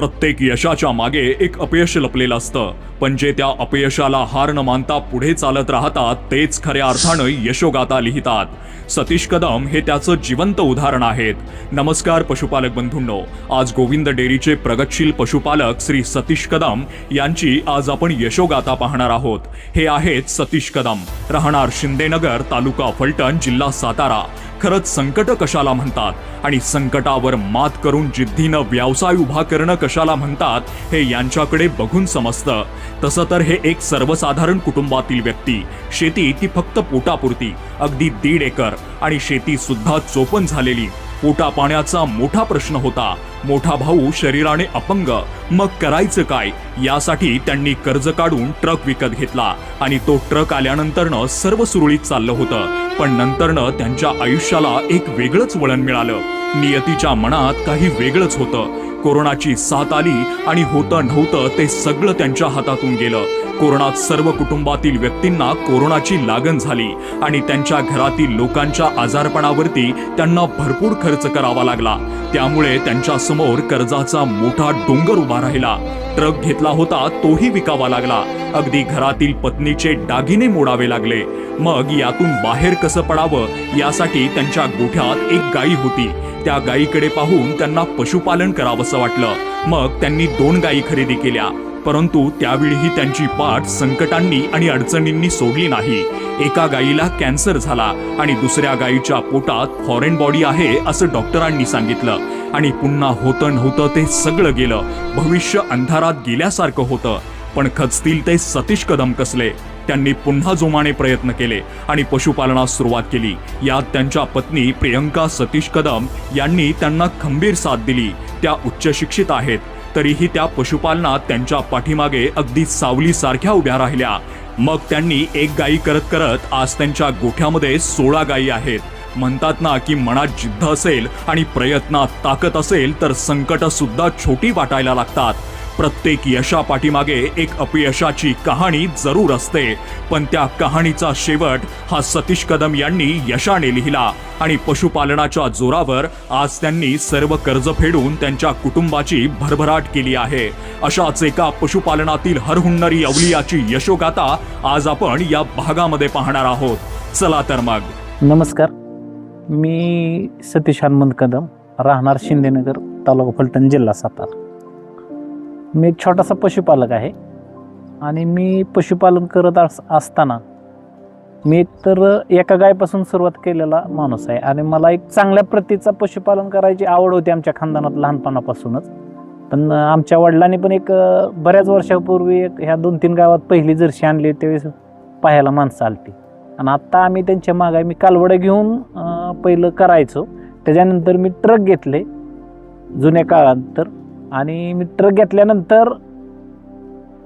प्रत्येक यशाच्या मागे एक अपयश लपलेलं असतं. पण जे त्या अपयशाला हार न मानता पुढे चालत राहतात तेच खऱ्या अर्थानं यशोगाथा लिहितात. सतीश कदम हे त्याचं जिवंत उदाहरण आहेत. नमस्कार पशुपालक बंधूंनो. आज गोविंद डेअरीचे प्रगतशील पशुपालक श्री सतीश कदम यांची आज आपण यशोगाथा पाहणार आहोत. हे आहेत सतीश कदम. राहणार शिंदेनगर तालुका फलटण जिल्हा सातारा. खरंच संकट कशाला म्हणतात? आणि संकटावर मात करून जिद्दीनं व्यवसाय उभा करणं कशाला म्हणतात हे यांच्याकडे बघून समजतं. तसं तर हे एक सर्वसाधारण कुटुंबातील व्यक्ती. शेती ती फक्त पोटापुरती अगदी दीड एकर. आणि शेती सुद्धा चोपन झालेली. पोटा पाण्याचा मोठा प्रश्न होता. मोठा भाऊ शरीराने अपंग. मग करायचं काय? यासाठी त्यांनी कर्ज काढून ट्रक विकत घेतला आणि तो ट्रक आल्यानंतरनं सर्व सुरळीत चाललं होतं. पण नंतरनं त्यांच्या आयुष्याला एक वेगळंच वळण मिळालं. नियतीच्या मनात काही वेगळंच होतं. कोरोनाची साथ आली आणि होतं नव्हतं ते सगळं त्यांच्या हातातून गेलं. कोरोनात सर्व कुटुंबातील व्यक्तींना कोरोनाची लागण झाली आणि त्यांच्या घरातील लोकांच्या आजारपणावरती त्यांना भरपूर खर्च करावा लागला. त्यामुळे त्यांच्यासमोर कर्जाचा मोठा डोंगर उभा राहिला. ट्रक घेतला होता तोही विकावा लागला. अगदी घरातील पत्नीचे दागिने मोडावे लागले. मग यातून बाहेर कसं पडावं यासाठी त्यांच्या गोठ्यात एक गाई होती. त्या गायीकडे पाहून त्यांना पशुपालन करावंसं वाटलं. मग त्यांनी दोन गायी खरेदी केल्या. परंतु त्यावेळीही त्यांची पाठ संकटांनी आणि अडचणींनी सोडली नाही. एका गायीला कॅन्सर झाला आणि दुसऱ्या गायीच्या पोटात फॉरेन बॉडी आहे असं डॉक्टरांनी सांगितलं. आणि पुन्हा होतं नव्हतं ते सगळं गेलं. भविष्य अंधारात गेल्यासारखं होतं. पण खचतील ते सतीश कदम कसले? त्यांनी पुन्हा जोमाने प्रयत्न केले आणि पशुपालनास सुरुवात केली. यात त्यांच्या पत्नी प्रियंका सतीश कदम यांनी त्यांना खंबीर साथ दिली. त्या उच्च शिक्षित आहेत. तरीही त्या पशुपालनात त्यांच्या पाठीमागे अगदी सावलीसारख्या उभ्या राहिल्या. मग त्यांनी एक गायी करत करत आज त्यांच्या गोठ्यामध्ये सोळा गायी आहेत. म्हणतात ना की मनात जिद्द असेल आणि प्रयत्नात ताकद असेल तर संकट सुद्धा छोटी वाटायला लागतात. प्रत्येक यशा पाठीमागे एक अपयशाची कहाणी जरूर असते. पण त्या कहाणीचा शेवट हा सतीश कदम यांनी यशाने लिहिला आणि पशुपालनाच्या जोरावर आज त्यांनी सर्व कर्ज फेडून त्यांच्या कुटुंबाची भरभराट केली आहे. अशाच एका पशुपालनातील हरहुन्नरी अवलियाची यशोगाथा आज आपण या भागामध्ये पाहणार आहोत. चला तर मग. नमस्कार. मी सतीश हनुमंत कदम राहणार शिंदेनगर तालुका फलटण जिल्हा सातारा. मी एक छोटासा पशुपालक आहे. आणि मी पशुपालन करत अस असताना मी तर एका गायपासून सुरुवात केलेला माणूस आहे. आणि मला एक चांगल्या प्रतीचा पशुपालन करायची आवड होती आमच्या खानदानात लहानपणापासूनच. पण आमच्या वडिलांनी पण एक बऱ्याच वर्षापूर्वी एक ह्या दोन तीन गावात पहिली जर्शी आणली त्यावेळेस पाहायला माणसं आलती. आणि आत्ता आम्ही त्यांच्या मागे मी कालवडं घेऊन पहिलं करायचो. त्याच्यानंतर मी ट्रक घेतले. जुन्या काळात तर आणि मी ट्रक घेतल्यानंतर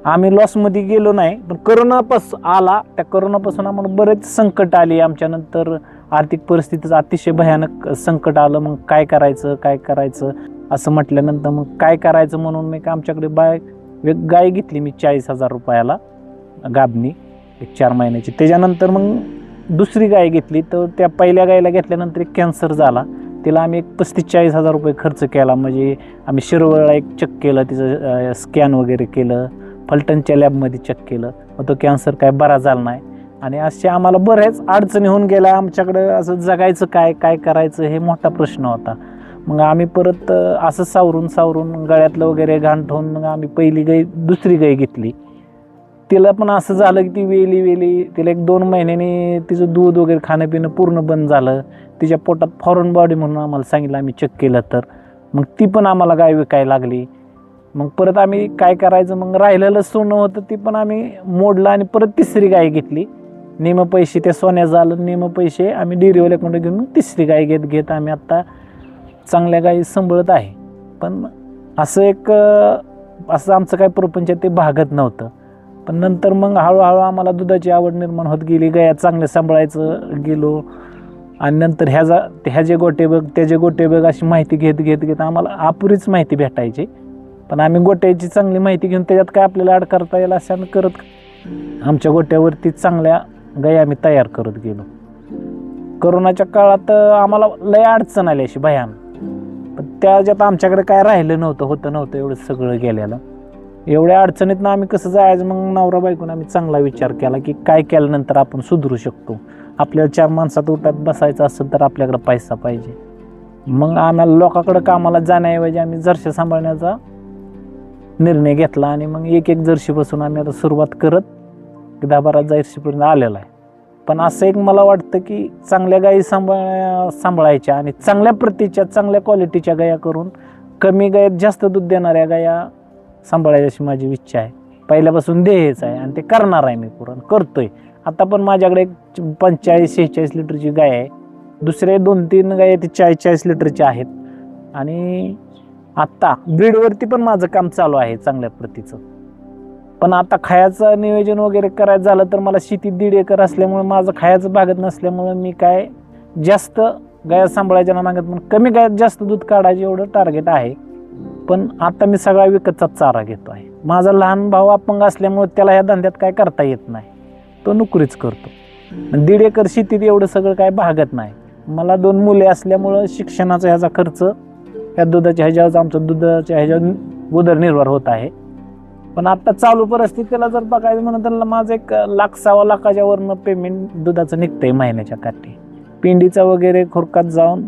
आम्ही लॉसमध्ये गेलो नाही पण करोनापास आला. त्या करोनापासून आम्हाला बरेच संकट आली. आमच्यानंतर आर्थिक परिस्थितीचं अतिशय भयानक संकट आलं. मग काय करायचं काय करायचं? असं म्हटल्यानंतर मग काय करायचं म्हणून मी आमच्याकडे बाय गाय घेतली मी चाळीस हजार रुपयाला गाबणी एक चार महिन्याची. त्याच्यानंतर मग दुसरी गाय घेतली. तर त्या पहिल्या गायला घेतल्यानंतर एक कॅन्सर झाला. तिला आम्ही एक पस्तीस चाळीस हजार रुपये खर्च केला. म्हणजे आम्ही शिरवळला एक चेक केलं तिचं स्कॅन वगैरे केलं फलटणच्या लॅबमध्ये चेक केलं. मग तो कॅन्सर काय बरा झाला नाही. आणि असे आम्हाला बऱ्याच अडचणी होऊन गेल्या. आमच्याकडं असं जगायचं काय काय करायचं हे मोठा प्रश्न होता. मग आम्ही परत असं सावरून सावरून गळ्यातलं वगैरे घाण ठेवून मग आम्ही पहिली गाई दुसरी गाई घेतली. तिला पण असं झालं की ती वेली वेली तिला एक दोन महिन्याने तिचं दूध वगैरे खाणं पिणं पूर्ण बंद झालं. तिच्या पोटात फॉरेन बॉडी म्हणून आम्हाला सांगितलं आम्ही चेक केलं तर. मग ती पण आम्हाला गाय विकायला लागली. मग परत आम्ही काय करायचं? मग राहिलेलं सोनं होतं ती पण आम्ही मोडलं आणि परत तिसरी गाय घेतली. नेम पैसे त्या सोन्या झालं नेम पैसे आम्ही डेअरीवाल्याकडून घेऊन मग तिसरी गाय घेत घेत आम्ही आत्ता चांगल्या गायी सांभाळत आहे. पण असं एक असं आमचं काय प्रपंच ते भागत नव्हतं. पण नंतर मग हळूहळू आम्हाला दुधाची आवड निर्माण होत गेली. गाया चांगल्या सांभाळायचं गेलो. आणि नंतर ह्याचा ह्याचे गोटे बघ त्याचे गोटे बघ अशी माहिती घेत घेत घेत आम्हाला अपुरीच माहिती भेटायची. पण आम्ही गोट्याची चांगली माहिती घेऊन त्याच्यात काय आपल्याला अड करता येईल असं आम्ही करत आमच्या गोट्यावरती चांगल्या गायी आम्ही तयार करत गेलो. करोनाच्या काळात आम्हाला लय अडचण आली अशी भयान. पण त्याच्यात आमच्याकडे काय राहिलं नव्हतं होतं नव्हतं एवढं सगळं गेलेलं. एवढ्या अडचणीतनं आम्ही कसं जायचं? मग नवरा बायकोनं आम्ही चांगला विचार केला की काय केल्यानंतर आपण सुधरू शकतो. आपल्याला चार माणसात उठात बसायचं असेल तर आपल्याकडे पैसा पाहिजे. मग आम्हाला लोकांकडं कामाला जाण्याऐवजी आम्ही जर्शी सांभाळण्याचा निर्णय घेतला आणि मग एक एक जर्शीपासून आम्ही आता सुरुवात करत दहा बारा जर्शीपर्यंत आलेला आहे. पण असं एक मला वाटतं की चांगल्या गायी सांभाळ सांभाळायच्या आणि चांगल्या प्रतीच्या चांगल्या क्वालिटीच्या गाया करून कमी गायत जास्त दूध देणाऱ्या गाया सांभाळायची अशी माझी इच्छा आहे. पहिल्यापासून देहच आहे आणि ते करणार आहे मी पुरण. करतोय. आता पण माझ्याकडे एक पंचेचाळीस शेहेचाळीस लिटरची गाय आहे. दुसरे दोन तीन गाय ते चाळीस चाळीस लिटरचे आहेत. आणि आत्ता ब्रीडवरती पण माझं काम चालू आहे चांगल्या प्रतीचं. पण आता खायचं नियोजन वगैरे करायचं झालं तर मला शेती दीड एकर असल्यामुळे माझं खायचं भागत नसल्यामुळं मी काय जास्त गाया सांभाळायच्या ना मागत पण कमी गायात जास्त दूध काढायचे एवढं टार्गेट आहे. पण आता मी सगळा विकतचा चारा घेतो आहे. माझा लहान भाऊ अपंग असल्यामुळे त्याला ह्या धंद्यात काय करता येत नाही. तो नोकरीच करतो. दीड एकर शेतीत एवढं सगळं काय भागत नाही. मला दोन मुले असल्यामुळं शिक्षणाचा ह्याचा खर्च या दुधाच्या ह्याच्यावर आमचं दुधाच्या ह्याच्यावर उदरनिर्वाह होत आहे. पण आता चालू परिस्थितीला जर बघायचं म्हणलं तर माझं एक लाख सव्वा लाखाच्या वरनं पेमेंट दुधाचं निघतंय महिन्याच्या काठी. पिंडीचा वगैरे खुरकात जाऊन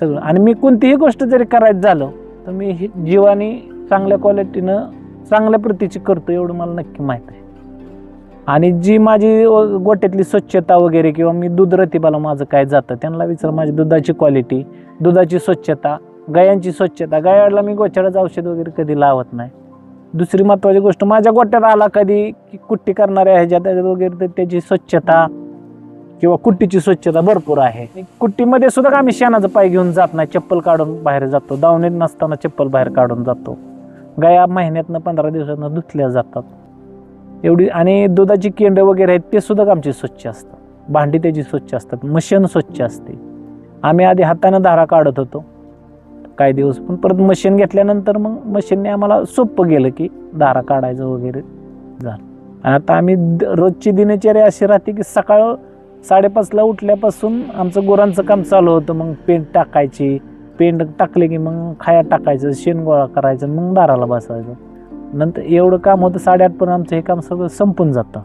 सगळं. आणि मी कोणतीही गोष्ट जरी करायचं झालं तर मी ही जीवानी चांगल्या क्वालिटीनं चांगल्या प्रतीची करतो एवढं मला नक्की माहीत आहे. आणि जी माझी गोट्यातली स्वच्छता वगैरे किंवा मी दूध रतिबाला माझं काय जातं त्यांना विचार माझी दुधाची क्वालिटी दुधाची स्वच्छता गायांची स्वच्छता. गायाला मी गोच्याळाचं औषध वगैरे कधी लावत नाही. दुसरी महत्त्वाची गोष्ट माझ्या गोट्यात आला कधी की कुट्टी करणाऱ्या ह्याच्यात वगैरे तर त्याची स्वच्छता किंवा कुट्टीची स्वच्छता भरपूर आहे. कुट्टीमध्ये सुद्धा आम्ही शेणाचं पाय घेऊन जात नाही चप्पल काढून बाहेर जातो. दावणीत नसताना चप्पल बाहेर काढून जातो. गाया महिन्यातनं पंधरा दिवसातनं धुतल्या जातात. एवढी आणि दुधाची केंड वगैरे आहेत ते सुद्धा आमची स्वच्छ असतात. भांडी त्याची स्वच्छ असतात. मशीन स्वच्छ असते. आम्ही आधी हातानं धारा काढत होतो. काही दिवस पण परत मशीन घेतल्यानंतर मग मशीनने आम्हाला सोपं गेलं की धारा काढायचं वगैरे झालं. आणि आता आम्ही द- रोजची दिनचर्या अशी राहते की सकाळ साडेपाचला उठल्यापासून आमचं गुरांचं काम चालू होतं. मग पेंट टाकायची. पेंट टाकले की मग खाया टाकायचं शेण गोळा करायचं मग दाराला बसायचं. नंतर एवढं काम होतं साडेआठपर्यंत आमचं हे काम सगळं संपून जातं.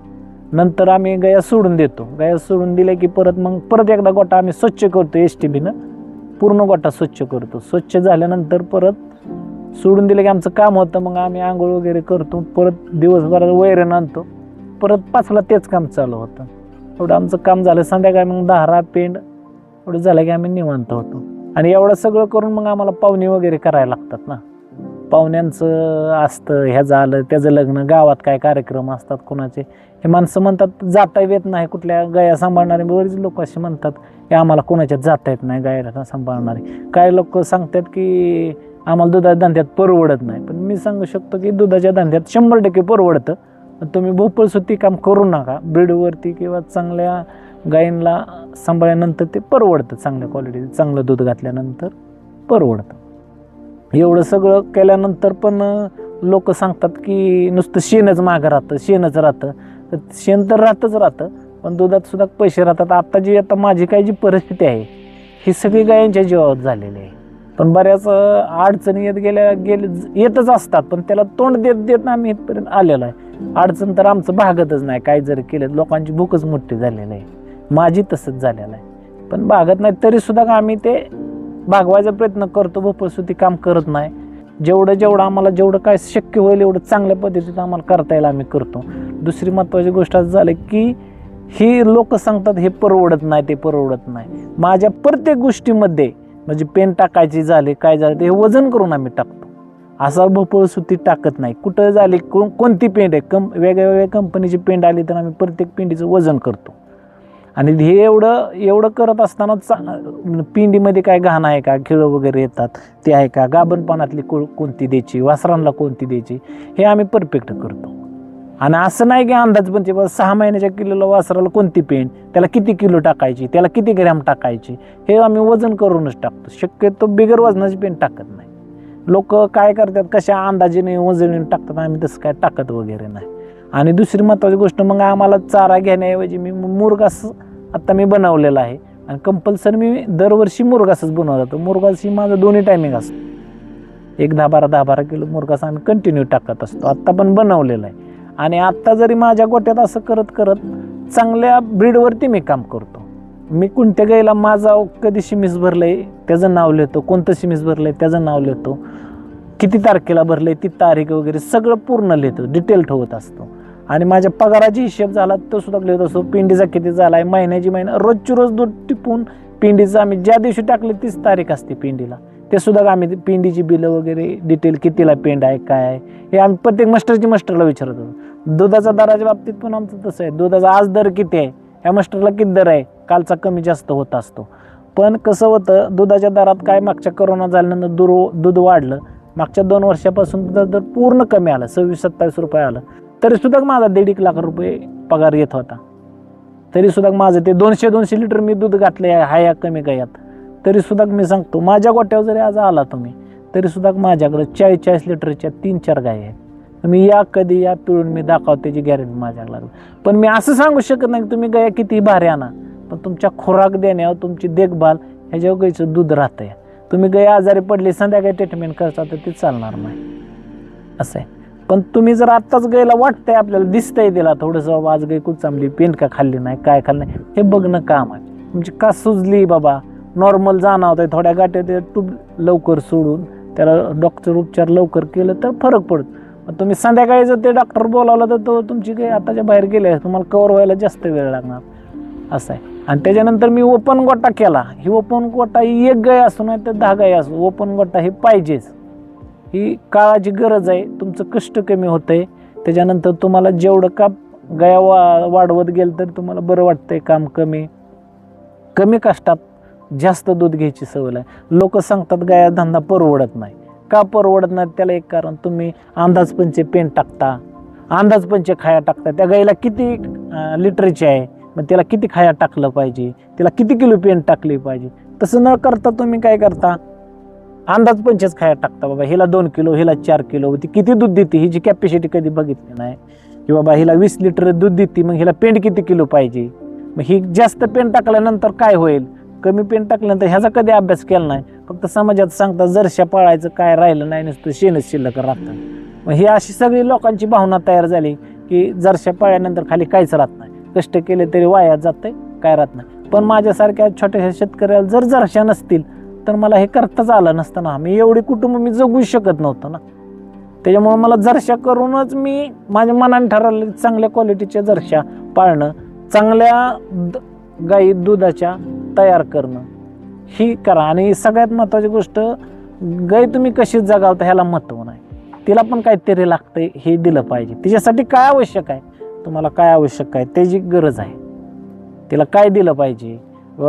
नंतर आम्ही गया सोडून देतो. गया सोडून दिल्या की परत मग परत एकदा गोटा आम्ही स्वच्छ करतो एस टी बीनं पूर्ण गोटा स्वच्छ करतो. स्वच्छ झाल्यानंतर परत सोडून दिलं की आमचं काम होतं. मग आम्ही आंघोळ वगैरे करतो. परत दिवसभरात वैरण आणतो. परत पाचला तेच काम चालू होतं. एवढं आमचं काम झालं. संध्याकाळी मग दहारा पेंड एवढं झालं की आम्ही निवांत होतो. आणि एवढं सगळं करून मग आम्हाला पाहुणे वगैरे करायला लागतात ना. पाहुण्यांचं असतं ह्याचं आलं त्याचं लग्न गावात काय कार्यक्रम असतात कोणाचे? हे माणसं म्हणतात जाता येत नाही कुठल्या गया सांभाळणारे. बरेच लोक असे म्हणतात की आम्हाला कोणाच्यात जाता येत नाही गायला सांभाळणारे. काही लोक सांगतात की आम्हाला दुधाच्या धंद्यात परवडत नाही. पण मी सांगू शकतो की दुधाच्या धंद्यात शंभर टक्के परवडतं. तुम्ही भोपळ काम करू नका. ब्रीडवरती किंवा चांगल्या गायींना सांभाळल्यानंतर ते परवडतं. चांगल्या क्वालिटीचं चांगलं दूध घातल्यानंतर परवडतं. एवढं सगळं केल्यानंतर पण लोक सांगतात की नुसतं शेणच मागं राहतं शेणच राहतं. तर शेण तर राहतंच राहतं पण दुधात सुद्धा पैसे राहतात. आता जी आता माझी काही जी परिस्थिती आहे ही सगळी गायांच्या जीवावर झालेली आहे. पण बऱ्याच अडचणी येत गेल्या गेले येतच असतात पण त्याला तोंड देत देत आम्ही इथपर्यंत आलेलो आहे. अडचण तर आमचं भागतच नाही. काय जरी केलं लोकांची भूकच मोठी झालेली आहे. माझी तसंच झालेलं आहे. पण भागत नाही तरी सुद्धा आम्ही ते भागवायचा प्रयत्न करतो भोपळसुद्धी काम करत नाही. जेवढं जेवढं आम्हाला जेवढं काय शक्य होईल एवढं चांगल्या पद्धतीनं आम्हाला करता येईल आम्ही करतो. दुसरी महत्त्वाची गोष्ट असं झालं की ही लोक सांगतात हे परवडत नाही ते परवडत नाही. माझ्या प्रत्येक गोष्टीमध्ये म्हणजे पेन टाकायची झाली काय झालं ते हे वजन करून आम्ही टाकतो. असा भोपळ सुती टाकत नाही. कुठं झाली कोण कोणती पेंड आहे? कम वेगळ्या वेगळ्या कंपनीची पेंड आली तर आम्ही प्रत्येक पेंडीचं वजन करतो. आणि हे एवढं एवढं करत असताना चा पिंडीमध्ये काय घाण आहे का? खिळं वगैरे येतात ते आहे का? गाभणपानातली को कोणती द्यायची? वासरांना कोणती द्यायची? हे आम्ही परफेक्ट करतो. आणि असं नाही की अंदाज पण ते बा सहा महिन्याच्या किलोला वासराला कोणती पेंड त्याला किती किलो टाकायची त्याला किती ग्रॅम टाकायची हे आम्ही वजन करूनच टाकतो. शक्यतो बिगर वजनाची पेंट टाकत नाही. लोक काय करतात कशा अंदाजीने वजळीने टाकतात आम्ही तसं काय टाकत वगैरे नाही. आणि दुसरी महत्त्वाची गोष्ट मग आम्हाला चारा घेण्याऐवजी मी मुरगास आत्ता मी बनवलेला आहे. आणि कंपल्सरी मी दरवर्षी मुरगासच बनवत जातो. मुरगास ही माझं दोन्ही टायमिंग असतं. एक दहा बारा दहा बारा किलो मुरगास आम्ही कंटिन्यू टाकत असतो. आत्ता पण बनवलेला आहे. आणि आत्ता जरी माझ्या गोट्यात असं करत करत चांगल्या ब्रीडवरती मी काम करतो. मी कोणत्या गाईला माझा कधी शिमीस भरलंय त्याचं नाव लिहितो. कोणतं शिमीस भरलंय त्याचं नाव लिहितो. किती तारखेला भरलंय ती तारीख वगैरे सगळं पूर्ण लिहितो. डिटेल ठेवत असतो. आणि माझ्या पगाराची हिशेब झाला तो सुद्धा लिहित असतो. पिंडीचा किती झाला आहे महिन्याची महिना रोजची रोज दूध टिपून पिंडीचं आम्ही ज्या दिवशी टाकले तीच तारीख असते पिंडीला. ते सुद्धा आम्ही पिंडीची बिलं वगैरे डिटेल कितीला पेंड आहे काय आहे हे आम्ही प्रत्येक मास्टरची मास्टरला विचारत होतो. दुधाचा दराच्या बाबतीत पण आमचं तसं आहे. दुधाचा आज दर किती आहे ह्या मास्टरला किती दर आहे कालचा कमी जास्त होत असतो. पण कसं होतं दुधाच्या दरात काय मागच्या करोना झाल्यानंतर दूर दूध वाढलं. मागच्या दोन वर्षापासून दुधाचा दर पूर्ण कमी आलं सव्वीस सत्तावीस रुपये आलं. तरी सुद्धा माझा दीड एक लाख रुपये पगार येत होता. तरी सुद्धा माझं ते दोनशे दोनशे लिटर मी दूध घातले आहे हा या कमी गयात. तरी सुद्धा मी सांगतो माझ्या गोट्यावर जरी आज आला तुम्ही तरी सुद्धा माझ्याकडे चाळीस चाळीस लिटरच्या तीन चार गाय आहेत. तुम्ही या कधी या पिळून मी दाखव त्याची गॅरंटी माझ्याकडे पण मी असं सांगू शकत नाही की तुम्ही गाया किती भारी आणा. तुमच्या खुराक देण्यावर तुमची देखभाल ह्याच्यावर गायीचं दूध राहतं आहे तुम्ही गाय आजारी पडली संध्याकाळी ट्रीटमेंट करता तर ते चालणार नाही. असं आहे. पण तुम्ही जर आत्ताच गायला वाटतंय आपल्याला दिसतंय तिला थोडंसं बाबा आज गाय चांगली पेंट का खाल्ली नाही काय खाल्लं नाही हे बघणं काम आहे. तुमची का सुजली बाबा नॉर्मल जाणवत आहे थोड्या गाटे ते तूप लवकर सोडून त्याला डॉक्टर उपचार लवकर केलं तर फरक पडतो. तुम्ही संध्याकाळी जर ते डॉक्टर बोलावलं तर तो तुमची काही आताच्या बाहेर गेले तुम्हाला कवर व्हायला जास्त वेळ लागणार. असं आहे. आणि त्याच्यानंतर मी ओपन गोटा केला. ही ओपन गोटा ही एक गाय असो नाही तर दहा गाय असो. ओपन गोटा हे पाहिजेच. ही काळाची गरज आहे. तुमचं कष्ट कमी होतंय. त्याच्यानंतर तुम्हाला जेवढं का गाया वा वाढवत गेलं तर तुम्हाला बरं वाटतंय काम कमी. कमी कष्टात जास्त दूध घ्यायची सवय आहे लोक सांगतात गाया धंदा परवडत नाही. का परवडत नाही? त्याला एक कारण तुम्ही अंदाजपंचे पेन टाकता. अंदाजपंचे खाया टाकता. त्या गाईला किती लिटरची आहे? मग त्याला किती खाया टाकलं पाहिजे? तिला किती किलो पेन टाकली पाहिजे? तसं न करता तुम्ही काय करता? अंदाज पंचेच खाया टाकता बाबा. हिला दोन किलो हिला चार किलो. ती किती दूध देते? हिची कॅपॅसिटी कधी बघितली नाही. की बाबा हिला वीस लिटर दूध देते मग हिला पेंट किती किलो पाहिजे? मग ही जास्त पेंट टाकल्यानंतर काय होईल? कमी पेंट टाकल्यानंतर ह्याचा कधी अभ्यास केला नाही? फक्त समाजात सांगता जरशा पाळायचं काय राहिलं नाही नसतं शेणच शिल्लक राहतं. मग ही अशी सगळी लोकांची भावना तयार झाली की जरशा पाळल्यानंतर खाली काहीच राहत नाही. कष्ट केले तरी वाया जाते काय राहत नाही. पण माझ्यासारख्या छोट्याशा शेतकऱ्याला जर जरशा नसतील तर मला हे करताच आलं नसतं ना. मी एवढी कुटुंब मी जगू शकत नव्हतं ना. त्याच्यामुळे मला जरशा करूनच मी माझ्या मनाने ठरवलं चांगल्या क्वालिटीच्या जरशा पाळणं चांगल्या द- गाई दुधाच्या तयार करणं ही करा. आणि सगळ्यात महत्त्वाची गोष्ट गाय तुम्ही कशी जगावता ह्याला महत्त्व नाही. तिला पण काहीतरी लागतंय हे दिलं पाहिजे. तिच्यासाठी काय आवश्यक आहे? तुम्हाला काय आवश्यक आहे त्याची गरज आहे तिला काय दिलं पाहिजे?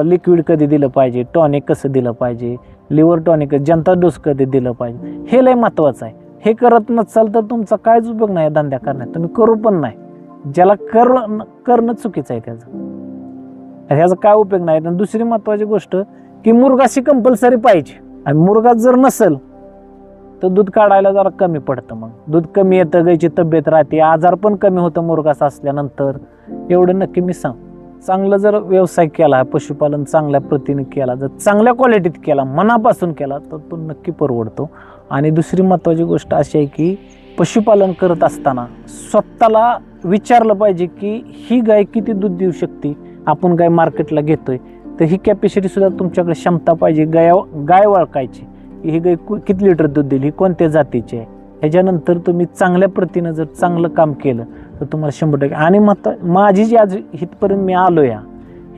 लिक्विड कधी दिलं पाहिजे? टॉनिक कसं दिलं पाहिजे? लिव्हर टॉनिक जनता डोस कधी दिलं पाहिजे? हे लय महत्त्वाचं आहे. हे करत नसाल तर तुमचा कायच उपयोग नाही धंद्या करण्यात. तुम्ही करू पण नाही. ज्याला कर करणं चुकीचं आहे त्याचं. ह्याचा काय उपयोग नाही. आणि दुसरी महत्त्वाची गोष्ट की मुर्गाशी कंपल्सरी पाहिजे. आणि मुर्गा जर नसेल तर दूध काढायला जरा कमी पडतं मग. दूध कमी येतं गायची तब्येत राहते. आजार पण कमी होतं मुरगास असल्यानंतर. एवढं नक्की मी सांग. चांगलं जर व्यवसाय केला पशुपालन चांगल्या प्रतीने केला जर चांगल्या क्वालिटीत केला मनापासून केला तर तो नक्की परवडतो. आणि दुसरी महत्त्वाची गोष्ट अशी आहे की पशुपालन करत असताना स्वतःला विचारलं पाहिजे की ही गाय किती दूध देऊ शकते? आपण गाय मार्केटला घेतोय. तर ही कॅपॅसिटी सुद्धा तुमच्याकडे क्षमता पाहिजे. गाय गाय वळखायची. ही गाय कु- किती लिटर दूध देईल? ही कोणत्या जातीची आहे? ह्याच्यानंतर तुम्ही चांगल्या प्रतीनं जर चांगलं काम केलं तर तुम्हाला शंभर टक्के. आणि मत माझी जी आज इथपर्यंत मी आलो या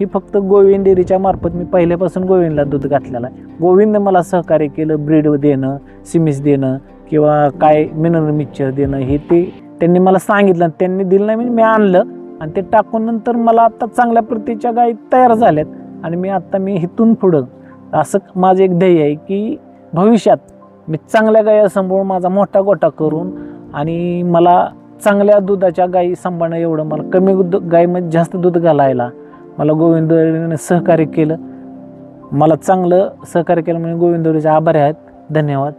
ही फक्त गोविंद डेअरीच्या मार्फत मी पहिल्यापासून गोविंदला दूध घातलेलं आहे. गोविंद मला सहकार्य केलं ब्रीड देणं सिमिस देणं किंवा काय मिनरल मिक्सचर देणं हे ते त्यांनी मला सांगितलं त्यांनी दिलं नाही म्हणजे मी आणलं आणि ते टाकून नंतर मला आता चांगल्या प्रतीच्या गायी तयार झाल्यात. आणि मी आता मी इथून पुढं असं माझं एक ध्येय आहे की भविष्यात मी चांगल्या गाया सांभाळून माझा मोठा गोटा करून आणि मला चांगल्या दुधाच्या गायी सांभाळणं एवढं मला कमी दूध गायीमध्ये जास्त दूध घालायला मला गोविंदने सहकार्य केलं. मला चांगलं सहकार्य केलं म्हणजे गोविंदवरीचे आभारी आहेत. धन्यवाद.